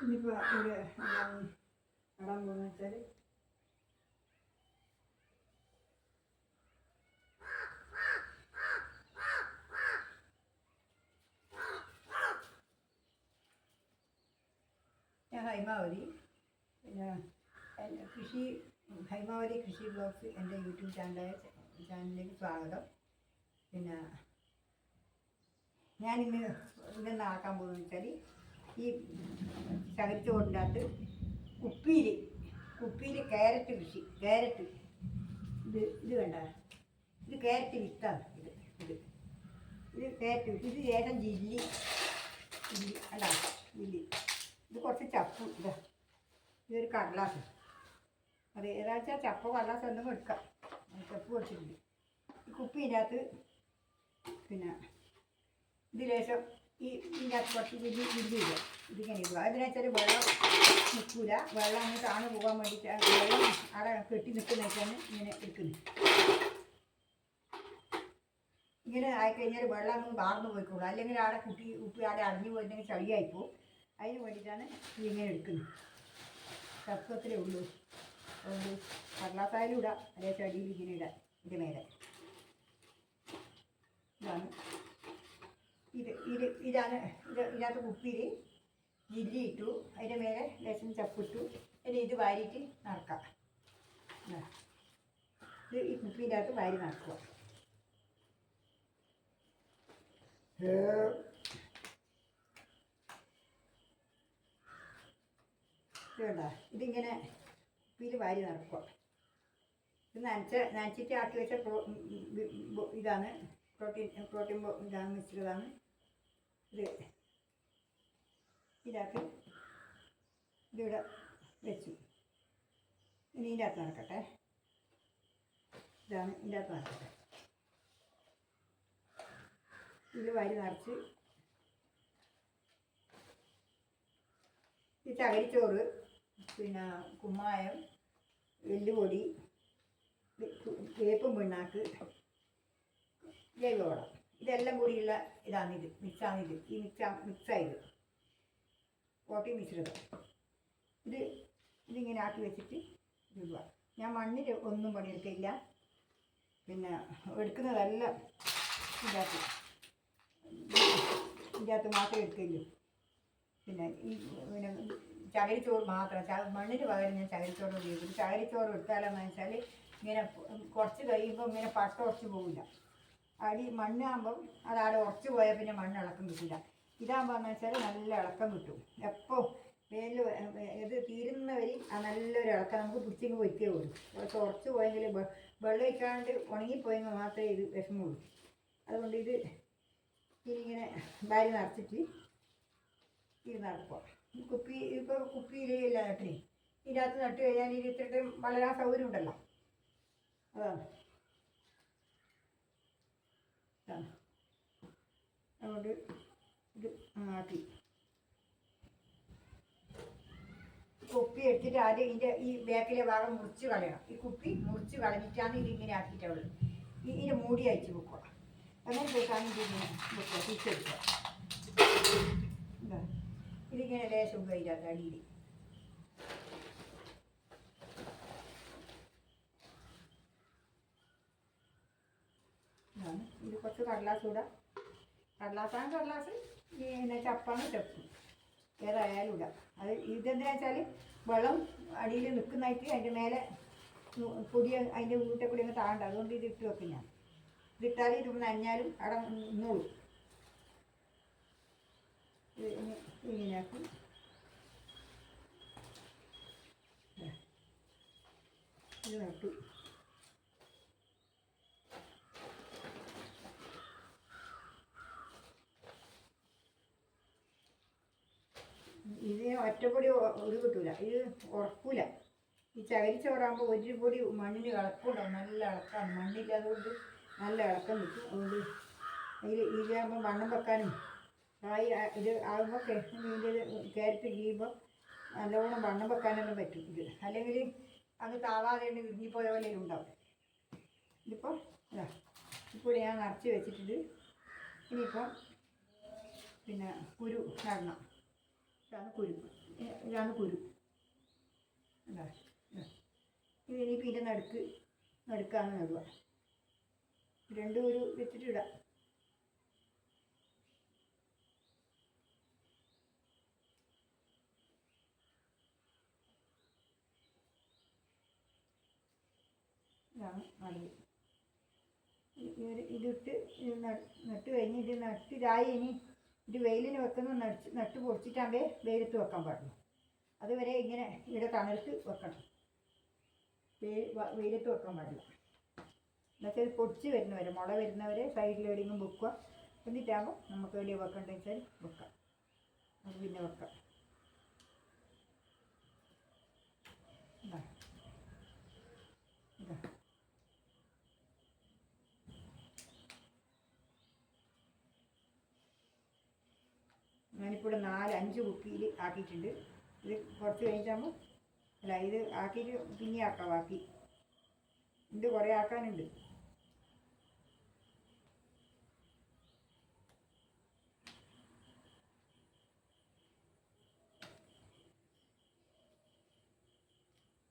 ഇനിയിപ്പോൾ ഇവിടെ നടാൻ പോകുന്നത് വെച്ചാൽ ഞാൻ ഹൈമാവതി. പിന്നെ കൃഷി ഹൈമാവതി കൃഷി ബ്ലോഗ്സ് എന്റെ യൂട്യൂബ് ചാനലായ ചാനലിലേക്ക് സ്വാഗതം. പിന്നെ ഞാനിന്ന് ഇതെന്ന് ആക്കാൻ പോകുന്നത് വെച്ചാൽ ഈ ചകിരിച്ചോറിന്റെ അകത്ത് കുപ്പിയിൽ കുപ്പിയിൽ ക്യാരറ്റ് കൃഷി ക്യാരറ്റ് ഇത് ഇത് വേണ്ട. ഇത് ക്യാരറ്റ് വിത്താണ് ഇത് ഇത്. ഇത് ക്യാരറ്റ് വിത്ത്. ഇത് ഏട്ടൻ ജില്ലി? ജില്ലി അല്ല ജില്ലി. ഇത് കുറച്ച് ചപ്പ് ഇതാ. ഇതൊരു കടലാസ്. അത് ഏതാച്ചാ ചപ്പോ കടലാസ് എന്തെങ്കിലും എടുക്കാം. ചപ്പ് കുറച്ചിട്ടുണ്ട്. ഈ കുപ്പിന്റെ അകത്ത് പിന്നെ ഇത് ലേശം ഈ ഇതിന്റെ കുറച്ച് വലിയ വലിയ ഇതിങ്ങനെ ഇടുക. അതിനെ വെച്ചാൽ വെള്ളം നിൽക്കില്ല വെള്ളം അങ്ങ് താണു പോകാൻ വേണ്ടിയിട്ട് ആ വെള്ളം അവിടെ കെട്ടി നിൽക്കുന്നതൊക്കെയാണ് ഇങ്ങനെ എടുക്കുന്നത്. ഇങ്ങനെ ആയിക്കഴിഞ്ഞാൽ വെള്ളം അങ്ങ് വാർന്നു പോയിക്കോളൂ. അല്ലെങ്കിൽ അവിടെ കുട്ടി ഉപ്പി അവിടെ അടഞ്ഞു പോയിട്ടുണ്ടെങ്കിൽ ചളിയായിപ്പോവും അതിന് വേണ്ടിയിട്ടാണ് ഇതിങ്ങനെ എടുക്കുന്നത്. തത്വത്തിലേ ഉള്ളൂ. അതുകൊണ്ട് കടലാസായാലും ഇടാം. അതേ ചെടിയിൽ ഇങ്ങനെ ഇടാം. ഇതിന്റെ മേലെ. ഇതാണ് ഇത് ഇത് ഇതാണ് ഇത് ഇതിനകത്ത് കുപ്പിയിൽ ജില്ലി ഇട്ടു. അതിന്റെ മേലെ ലേശം ചപ്പിട്ടു. ഇനി ഇത് വാരിയിട്ട് നടക്കാം. ഇതാ. ഈ കുപ്പീന്റെ അകത്ത് വാരി നടക്കുക. ഇതുണ്ട? ഇതിങ്ങനെ കുപ്പിയിൽ വാരി നടക്കുക. ഇത് നനച്ച നനച്ചിട്ട് ആക്കി വെച്ച ഇതാണ്. പ്രോട്ടീൻ പ്രോട്ടീൻ ഇതാണ് മിശ്രിതമാണ്. ഇത് ഇതാക്കി ഇതിവിടെ വെച്ചു. ഇനി ഇതിന്റെ അകത്ത് നടക്കട്ടെ. ഇതാണ് ഇതിന്റെ അകത്ത് നടക്കട്ടെ. ഇത് വരി നിറച്ച് ഈ ചകരിച്ചോറ് പിന്നെ കുമ്മായം എല്ലുപൊടി വേപ്പും പിണ്ണാക്ക് ജൈവവളം ഇതെല്ലാം കൂടിയുള്ള ഇതാണിത് മിക്സാണിത് ഈ മിക്സ് മിക്സായത് കോട്ടി മിശ്രിതം ഇത്. ഇതിങ്ങനെ ആക്കി വെച്ചിട്ട് ഇടുക. ഞാൻ മണ്ണിൽ ഒന്നും പണിയെടുക്കില്ല പിന്നെ എടുക്കുന്നതെല്ലാം ഇതിനകത്ത് ഇതിനകത്ത് മാത്രമേ എടുക്കുള്ളൂ പിന്നെ ഈ പിന്നെ ചകരിച്ചോറ് മാത്രം. ച മണ്ണിന് പകരം ഞാൻ ചകരിച്ചോറ് ഉപയോഗിക്കും. ചകരിച്ചോറ് എടുത്താലെന്ന് വെച്ചാൽ ഇങ്ങനെ കുറച്ച് കഴിയുമ്പോൾ ഇങ്ങനെ പട്ട ഉറച്ച് പോകില്ല അടി മണ്ണാകുമ്പം അത് ആടെ ഉറച്ച് പോയാൽ പിന്നെ മണ്ണ് ഇളക്കം കിട്ടില്ല ഇതാകുമ്പോൾ എന്ന് വെച്ചാൽ നല്ല ഇളക്കം കിട്ടും. എപ്പോൾ വേനൽ ഇത് തീരുന്നവരെ ആ നല്ലൊരു ഇളക്കം നമുക്ക് പിടിച്ചിങ്ങ് പൊരിക്കേ ഉള്ളൂ. കുറച്ച് ഉറച്ച് പോയെങ്കിൽ വെള്ളം ഒഴിക്കാണ്ട് ഉണങ്ങിപ്പോയെങ്കിൽ മാത്രമേ ഇത് വിഷമമുള്ളൂ അതുകൊണ്ട് ഇത് ഇങ്ങനെ ബാരി നിറച്ചിട്ട് ഇത് നടക്കുക കുപ്പി ഇപ്പോൾ കുപ്പിയിലില്ല നട്ടിന് ഇതിനകത്ത് നട്ട് കഴിഞ്ഞാൽ ഇത് ഇത്രയും വളരാൻ സൗകര്യം ഉണ്ടല്ലോ. അതാണ്. അതുകൊണ്ട് ഇത് ആക്കി കുപ്പി എടുത്തിട്ട് ആദ്യം ഇതിന്റെ ഈ ബാക്കിലെ ഭാഗം മുറിച്ച് കളയണം. ഈ കുപ്പി മുറിച്ച് കളഞ്ഞിട്ടാണ് ഇത് ഇങ്ങനെ ആക്കിയിട്ടുള്ളത് ഈ ഇതിന്റെ മൂടി അയച്ച് വെക്കുക അങ്ങനെ പോയിട്ടാണ് ഇത് ഇങ്ങനെ വെക്കുക തിരിച്ചെടുക്കുക ഇതാ. ഇതിങ്ങനെ ലേശം ഉപയോഗിക്കാത്ത അടിയിൽ ഇതാണ് ഇത് കുറച്ച് കടലാസ് ഇടാം. കടലാസാണ് കടലാസ്. പിന്നെ ചപ്പാണ് ചപ്പ് ഏതായാലും ഇടാം. അത് ഇതെന്തിനാ വെച്ചാൽ വെള്ളം അടിയിൽ നിൽക്കുന്നതായിട്ട് അതിന്റെ മേലെ പൊടി അതിന്റെ വീട്ടെ കൂടി അങ്ങ് താണ്ട. അതുകൊണ്ട് ഇത് ഇട്ട് വെക്കും ഞാൻ. ഇതിട്ടാൽ ഇത് നനഞ്ഞാലും അവിടെ നിന്നോളൂ. ഇങ്ങനെയാക്കി. ഇത് നട്ടു ഇത് ഒറ്റപ്പൊടി ഒരു കിട്ടൂല. ഇത് ഉറക്കൂല ഈ ചകരിച്ചോറാകുമ്പോൾ ഒരു പൊടി മണ്ണിന് ഇളക്കുണ്ടാവും നല്ല ഇളക്കാണ് മണ്ണില്ലാതുകൊണ്ട് നല്ല ഇളക്കം കിട്ടും. അതുകൊണ്ട് ഇതിൽ ഇതിലാകുമ്പോൾ വണ്ണം വെക്കാനും കായ് ഇത് ആകുമ്പോൾ ഇതിന്റെ കാരറ്റ് ചെയ്യുമ്പോൾ നല്ലോണം വണ്ണം വെക്കാനെല്ലാം പറ്റും. ഇത് അല്ലെങ്കിൽ അങ്ങ് താവാതെ വിരിഞ്ഞിപ്പോയ പോലെ ഉണ്ടാവും. ഇതിപ്പോൾ ഇതാ ഇപ്പോൾ ഞാൻ നിറച്ച് വെച്ചിട്ടുണ്ട്. ഇനിയിപ്പം പിന്നെ കുരു നടണം ഇതാണ് കുരു ഇതാണ് കുരു. ഇനി പിന്നെ നടുക്ക് നടുക്കാണ് നടുക രണ്ട് ഒരു വെച്ചിട്ട് ഇടാം ഇതാണ് ഇതിട്ട് നട്ട് കഴിഞ്ഞ് ഇത് ഇനി. ഇത് വെയിലിന് വെക്കുന്ന നട്ട് നട്ട് പൊടിച്ചിട്ടാകുമ്പേ വെയിലത്ത് വെക്കാൻ പാടുള്ളൂ അതുവരെ ഇങ്ങനെ ഇവിടെ തണലത്ത് വെക്കണം. വെയിലത്ത് വെക്കാൻ പാടില്ല. എന്നിട്ട് ഇത് പൊടിച്ച് വരുന്നവരെ മുള വരുന്നവരെ സൈഡിൽ എവിടെയെങ്കിലും വെക്കുക. എന്നിട്ടാകുമ്പോൾ നമുക്ക് എവിടെ വെക്കണ്ടെന്ന് വെച്ചാൽ വെക്കാം. അത് പിന്നെ വെക്കാം ഇതാ ഇതാ ഞാനിപ്പോൾ ഇവിടെ നാല് അഞ്ച് കുപ്പിയിൽ ആക്കിയിട്ടുണ്ട്. ഇത് കുറച്ച് കഴിഞ്ഞിട്ടാകുമ്പോൾ അല്ല ഇത് ആക്കിയിട്ട് പിന്നെ ആക്കാം ബാക്കി. ഉണ്ട് കുറേ ആക്കാനുണ്ട്.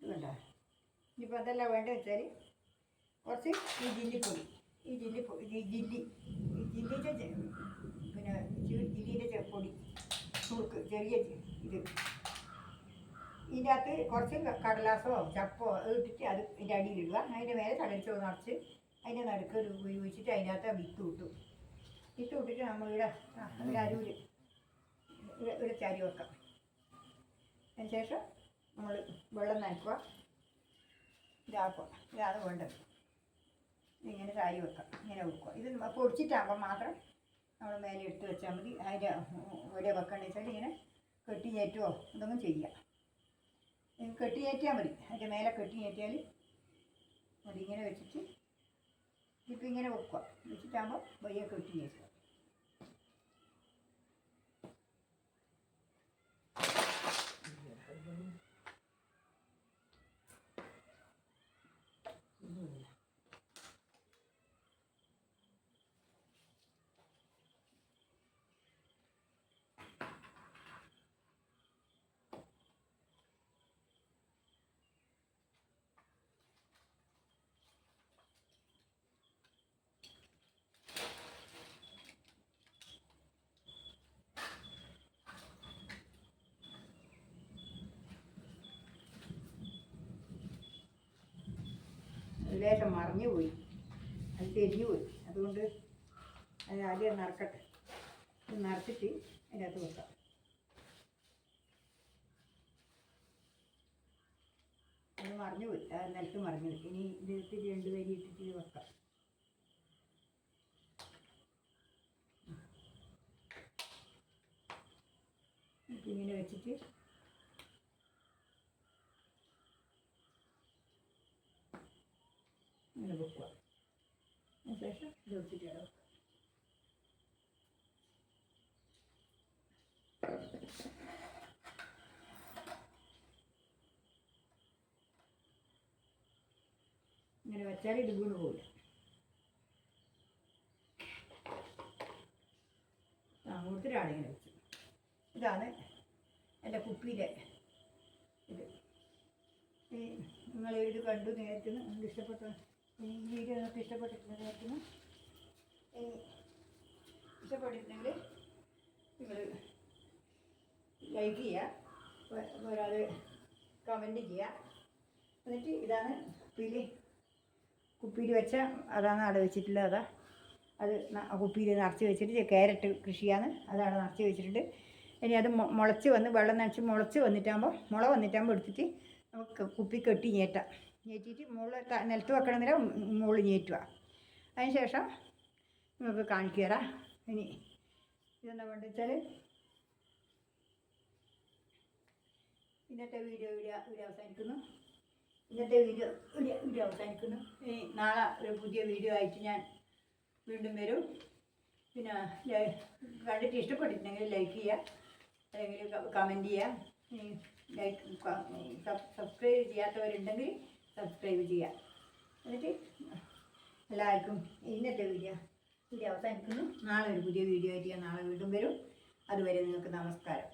വേണ്ട ഇനിയിപ്പോൾ അതല്ല വേണ്ടത് വെച്ചാൽ കുറച്ച് ഈ ജില്ലിപ്പൊടി ഈ ജില്ലിപ്പൊടി ഈ ജില്ലി. ഈ ജില്ലിന്റെ പിന്നെ ചെ- പൊടി. ചുറുക്ക് ചെറിയ ഇത്. ഇതിന്റെ കുറച്ച് കടലാസോ ചപ്പോ ഇട്ടിട്ട് അത് ഇതിന്റെ അടിയിലിടുക അതിന്റെ മേലെ തളിച്ചോ നിറച്ച് അതിന്റെ നടുക്ക് ഒഴിച്ചിട്ട് അതിന്റെ അകത്ത് വിത്ത് കിട്ടും. വിത്ത് വിട്ടിട്ട് ആ, ഒരു അരൂര് ഇവിടെ ചരി വെക്കാം. അതിന് ശേഷം നമ്മൾ വെള്ളം നനക്കുക ഇതാക്കുക. ഇതാണ് വേണ്ടത്. ഇങ്ങനെ ചാരി വെക്കാം. ഇങ്ങനെ വെക്കുക ഇത് പൊടിച്ചിട്ടാകുമ്പോൾ മാത്രം നമ്മൾ മേലെ എടുത്ത് വെച്ചാൽ മതി. അതിന്റെ ഒരേ വെക്കണമെന്ന് വെച്ചാൽ ഇങ്ങനെ കെട്ടി കയറ്റുമോ ഇതൊന്നും ചെയ്യാം. കെട്ടി കയറ്റിയാൽ മതി. അതിന്റെ മേലെ കെട്ടി കയറ്റിയാൽ മതി ഇങ്ങനെ വെച്ചിട്ട് ഇപ്പം ഇങ്ങനെ വെക്കുക വെച്ചിട്ടാകുമ്പോൾ വയ്യ കെട്ടി ലേശം മറിഞ്ഞു പോയി. അത് തെരിഞ്ഞു പോയി. അതുകൊണ്ട് അത് ആദ്യം നറക്കട്ടെ. ഇത് നറച്ചിട്ട് അതിനകത്ത് വെക്കാം. അത് മറിഞ്ഞു പോയി. അത് നിലത്ത് മറിഞ്ഞു പോയി. ഇനി ഇത് രണ്ട് വരി ഇട്ടിട്ട് വെക്കാം. ഇങ്ങനെ വെച്ചിട്ട് ഇങ്ങനെ വെക്കുക അതിന് ശേഷം ഇത് വെച്ചിട്ട് ഇടം ഇങ്ങനെ വെച്ചാൽ ഇത് വീണ് പോകില്ല ആ മൂത്തിലാണ് ഇങ്ങനെ വെച്ചു ഇതാണ് എന്റെ കുപ്പിയിലെ ഇത്. നിങ്ങൾ ഇത് കണ്ടു നേരത്തിന് നിങ്ങൾക്ക് ഈ വീഡിയോ നിങ്ങൾക്ക് ഇഷ്ടപ്പെട്ടിട്ടുണ്ട് നേരത്തിന് ഇഷ്ടപ്പെട്ടിട്ടുണ്ടെങ്കിൽ നിങ്ങൾ ലൈക്ക് ചെയ്യുക ഒരാൾ കമന്റ് ചെയ്യുക എന്നിട്ട് ഇതാണ് കുപ്പിയിൽ കുപ്പിയിൽ വെച്ച അതാണ് അവിടെ വെച്ചിട്ടുള്ളത്. അതാ. അത് കുപ്പിയിൽ നിറച്ച് വെച്ചിട്ട് ക്യാരറ്റ് കൃഷിയാണ്. അതാണ് നിറച്ച് വെച്ചിട്ടുണ്ട്. ഇനി അത് മുളച്ച് വന്ന് വെള്ളം നനച്ച് മുളച്ച് വന്നിട്ടാകുമ്പോൾ മുള വന്നിട്ടാകുമ്പോൾ എടുത്തിട്ട് നമുക്ക് കുപ്പി കെട്ടി ഞേറ്റാം ഞേറ്റിയിട്ട് മുകളിൽ നിലത്ത് വെക്കണമെന്നില്ല മുകളിൽ ഞേറ്റുക അതിന് ശേഷം നമുക്ക് കാണിച്ചു തരാം. ഇനി ഇതെന്താ വേണ്ടത് വെച്ചാൽ ഇന്നത്തെ വീഡിയോ ഇവിടെ ഇവിടെ അവസാനിക്കുന്നു. ഇന്നത്തെ വീഡിയോ ഇവിടെ ഇവിടെ അവസാനിക്കുന്നു. ഇനി നാളെ ഒരു പുതിയ വീഡിയോ ആയിട്ട് ഞാൻ വീണ്ടും വരും. പിന്നെ കണ്ടിട്ട് ഇഷ്ടപ്പെട്ടിട്ടുണ്ടെങ്കിൽ ലൈക്ക് ചെയ്യുക. അല്ലെങ്കിൽ കമന്റ് ചെയ്യുക. ലൈക്ക് സബ്സ്ക്രൈബ് ചെയ്യാത്തവരുണ്ടെങ്കിൽ സബ്സ്ക്രൈബ് ചെയ്യുക. എന്നിട്ട് എല്ലാവർക്കും ഇന്നത്തെ വീഡിയോ വീഡിയോ അവസാനിക്കുന്നു. നാളെ ഒരു പുതിയ വീഡിയോ ആയിട്ട് ഞാൻ നാളെ വീണ്ടും വരും. അതുവരെ നിങ്ങൾക്ക് നമസ്കാരം.